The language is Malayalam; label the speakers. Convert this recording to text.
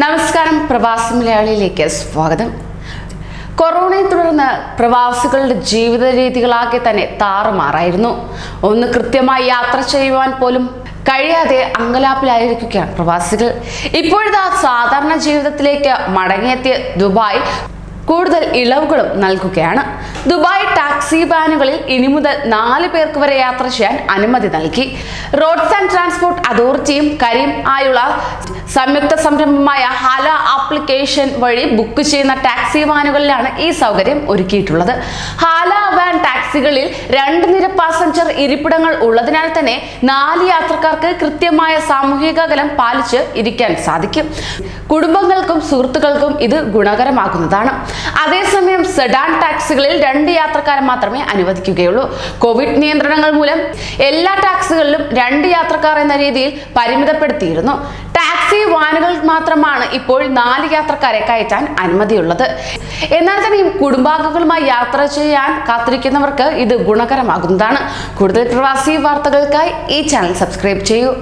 Speaker 1: നമസ്കാരം പ്രവാസി മലയാളിയിലേക്ക് സ്വാഗതം. കൊറോണയെ തുടർന്ന് പ്രവാസികളുടെ ജീവിത രീതികളാകെ തന്നെ താറുമാറായിരുന്നു. ഒന്ന് കൃത്യമായി യാത്ര ചെയ്യുവാൻ പോലും കഴിയാതെ അങ്കലാപ്പിലായിരിക്കുകയാണ് പ്രവാസികൾ. ഇപ്പോഴത്തെ സാധാരണ ജീവിതത്തിലേക്ക് മടങ്ങിയെത്തിയ ദുബായ് കൂടുതൽ ഇളവുകളും നൽകുകയാണ്. ദുബായ് ടാക്സി വാനുകളിൽ ഇനി മുതൽ നാല് പേർക്ക് വരെ യാത്ര ചെയ്യാൻ അനുമതി നൽകി. റോഡ്സ് ആൻഡ് ട്രാൻസ്പോർട്ട് അതോറിറ്റിയും കരീം ആയുള്ള സംയുക്ത സംരംഭമായ ഹാല ആപ്ലിക്കേഷൻ വഴി ബുക്ക് ചെയ്യുന്ന ടാക്സി വാനുകളിലാണ് ഈ സൗകര്യം ഒരുക്കിയിട്ടുള്ളത്. ഹാല വാൻ ടാക്സികളിൽ രണ്ട് നിര പാസഞ്ചർ ഇരിപ്പിടങ്ങൾ ഉള്ളതിനാൽ തന്നെ നാല് യാത്രക്കാർക്ക് കൃത്യമായ സാമൂഹിക അകലം പാലിച്ച് ഇരിക്കാൻ സാധിക്കും. കുടുംബങ്ങൾക്കും സുഹൃത്തുക്കൾക്കും ഇത് ഗുണകരമാകുന്നതാണ്. അതേസമയം സെഡാൻ ടാക്സികളിൽ രണ്ട് യാത്രക്കാരെ മാത്രമേ അനുവദിക്കുകയുള്ളൂ. കോവിഡ് നിയന്ത്രണങ്ങൾ മൂലം എല്ലാ ടാക്സികളിലും രണ്ട് യാത്രക്കാർ എന്ന രീതിയിൽ പരിമിതപ്പെടുത്തിയിരുന്നു. ടാക്സി വാനുകൾ മാത്രമാണ് ഇപ്പോൾ നാല് യാത്രക്കാരെ കയറ്റാൻ അനുമതിയുള്ളത്. എന്നാൽ തന്നെയും കുടുംബാംഗങ്ങളുമായി യാത്ര ചെയ്യാൻ കാത്തിരിക്കുന്നവർക്ക് ഇത് ഗുണകരമാകുന്നതാണ്. കൂടുതൽ പ്രവാസി വാർത്തകൾക്കായി ഈ ചാനൽ സബ്സ്ക്രൈബ് ചെയ്യൂ.